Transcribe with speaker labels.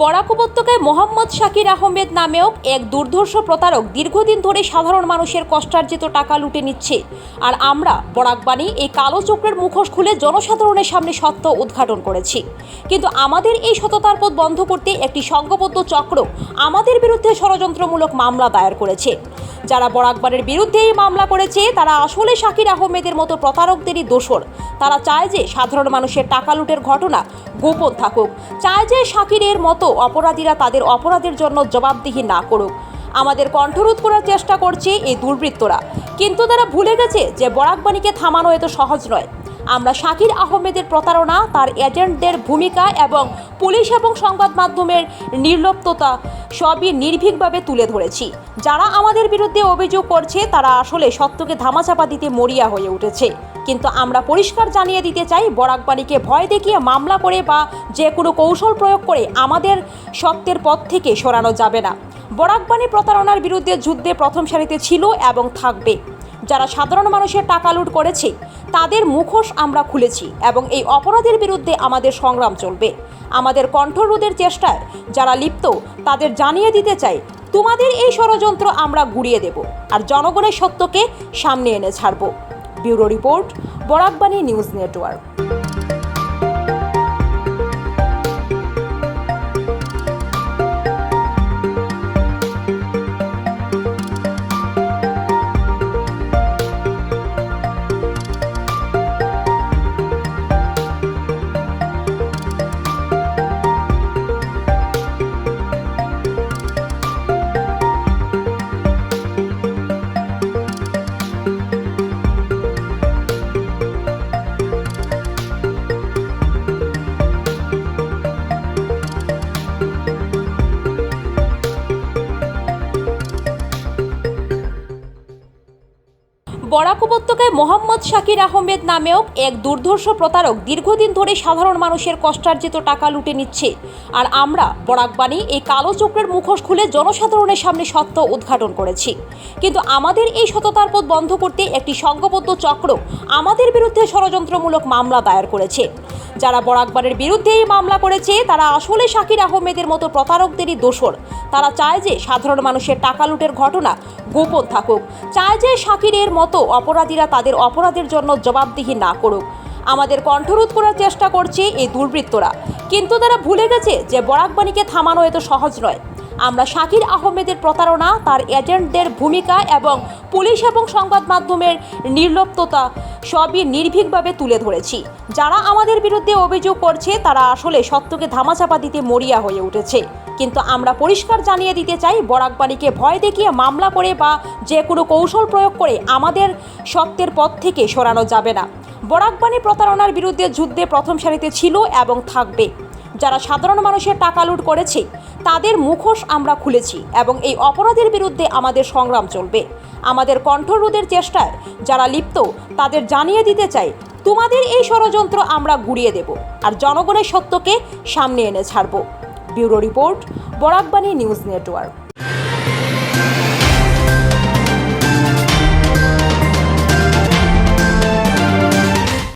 Speaker 1: বরাক উপত্যকায় মোহাম্মদ শাকির আহমেদ নামেও এক দুর্ধর্ষ প্রতারক দীর্ঘদিন ধরে সাধারণ মানুষের কষ্টার্জিত টাকা লুটে নিচ্ছে। আর আমরা, বরাকবাণী, এই কালো চক্রের মুখোশ খুলে জনসাধারণের সামনে সত্য উদ্ঘাটন করেছি। কিন্তু আমাদের এই সততার পথ বন্ধ করতে একটি সংঘবদ্ধ চক্র আমাদের বিরুদ্ধে ষড়যন্ত্রমূলক মামলা দায়ের করেছে। যারা বরাকবাড়ির বিরুদ্ধে এই মামলা করেছে, তারা আসলে শাকির আহমেদের মতো প্রতারকদেরই দোষর। তারা চায় যে সাধারণ মানুষের টাকা লুটের ঘটনা গোপন থাকুক। চায় যে শাকিরের মতো অপরাধীরা তাদের অপরাধের জন্য জবাবদিহি না করুক। আমাদের কণ্ঠরোধ করার চেষ্টা করছে এই দুর্বৃত্তরা। কিন্তু তারা ভুলে গেছে যে বরাকবাণীকে থামানো এত সহজ নয়। আমরা শাকির আহমেদের প্রতারণা, তার এজেন্টদের ভূমিকা এবং পুলিশ এবং সংবাদ মাধ্যমের নির্লপ্ততা সবই নির্ভীকভাবে তুলে ধরেছি। যারা আমাদের বিরুদ্ধে অভিযোগ করছে, তারা আসলে সত্যকে ধামাচাপা দিতে মরিয়া হয়ে উঠেছে। কিন্তু আমরা পরিষ্কার জানিয়ে দিতে চাই, বরাকবাণীকে ভয় দেখিয়ে মামলা করে বা যে কোনো কৌশল প্রয়োগ করে আমাদের সত্যের পথ থেকে সরানো যাবে না। বরাকবাণী প্রতারণার বিরুদ্ধে যুদ্ধে প্রথম সারিতে ছিল এবং থাকবে। যারা সাধারণ মানুষের টাকা লুট করেছে, তাদের মুখোশ আমরা খুলেছি এবং এই অপরাধের বিরুদ্ধে আমাদের সংগ্রাম চলবে। আমাদের কণ্ঠরোধের চেষ্টায় যারা লিপ্ত, তাদের জানিয়ে দিতে চাই, তোমাদের এই ষড়যন্ত্র আমরা গুড়িয়ে দেব আর জনগণের সত্যকে সামনে এনে ছাড়ব। Bureau report, Barakbani news network. Barak উপত্যকায় মোহাম্মদ শাকির আহমেদ নামেও এক দুর্ধর্ষ প্রতারক দীর্ঘদিন ধরে সাধারণ মানুষের কষ্টার্জিত টাকা লুটে নিচ্ছে। আর আমরা, বরাকবাণী, এই কালো চক্রের মুখোশ খুলে জনসাধারণের সামনে সত্য উদ্ঘাটন করেছি। কিন্তু আমাদের এই সততার পথ বন্ধ করতে একটি সংঘবদ্ধ চক্র আমাদের বিরুদ্ধে ষড়যন্ত্রমূলক মামলা দায়ের করেছে। যারা বরাকবাড়ির বিরুদ্ধে এই মামলা করেছে, তারা আসলে শাকির আহমেদের মতো প্রতারকদেরই দোষর। তারা চায় যে সাধারণ মানুষের টাকা লুটের ঘটনা গোপন থাকুক। চায় যে শাকিরের মতো অপরাধীরা তাদের অপরাধের জন্য জবাবদিহি না করুক। আমাদের কণ্ঠরোধ করার চেষ্টা করছে এই দুর্বৃত্তরা। কিন্তু তারা ভুলে গেছে যে বরাকবাণীকে থামানো এত সহজ নয়। আমরা শাকির আহমেদের প্রতারণা, তার এজেন্টদের ভূমিকা এবং পুলিশ এবং সংবাদ মাধ্যমের নির্লিপ্ততা সবই নির্ভীকভাবে তুলে ধরেছি। যারা আমাদের বিরুদ্ধে অভিযোগ করছে, তারা আসলে সত্যকে ধামাচাপা দিতে মরিয়া হয়ে উঠেছে। কিন্তু আমরা পরিষ্কার জানিয়ে দিতে চাই, বরাকবাণীকে ভয় দেখিয়ে মামলা করে বা যে কোনো কৌশল প্রয়োগ করে আমাদের সত্যের পথ থেকে সরানো যাবে না। বরাকবাণী প্রতারণার বিরুদ্ধে যুদ্ধে প্রথম সারিতে ছিল এবং থাকবে। যারা সাধারণ মানুষের টাকা লুট করেছে তাদের মুখোশ আমরা খুলেছি এবং এই অপরাধের বিরুদ্ধে আমাদের সংগ্রাম চলবে। আমাদের কণ্ঠরোধের চেষ্টায় যারা লিপ্ত, তাদের জানিয়ে দিতে চাই, তোমাদের এই ষড়যন্ত্র আমরা গুড়িয়ে দেব আর জনগণের সত্যকে সামনে এনে ছাড়ব। Bureau report, Barakbani news network.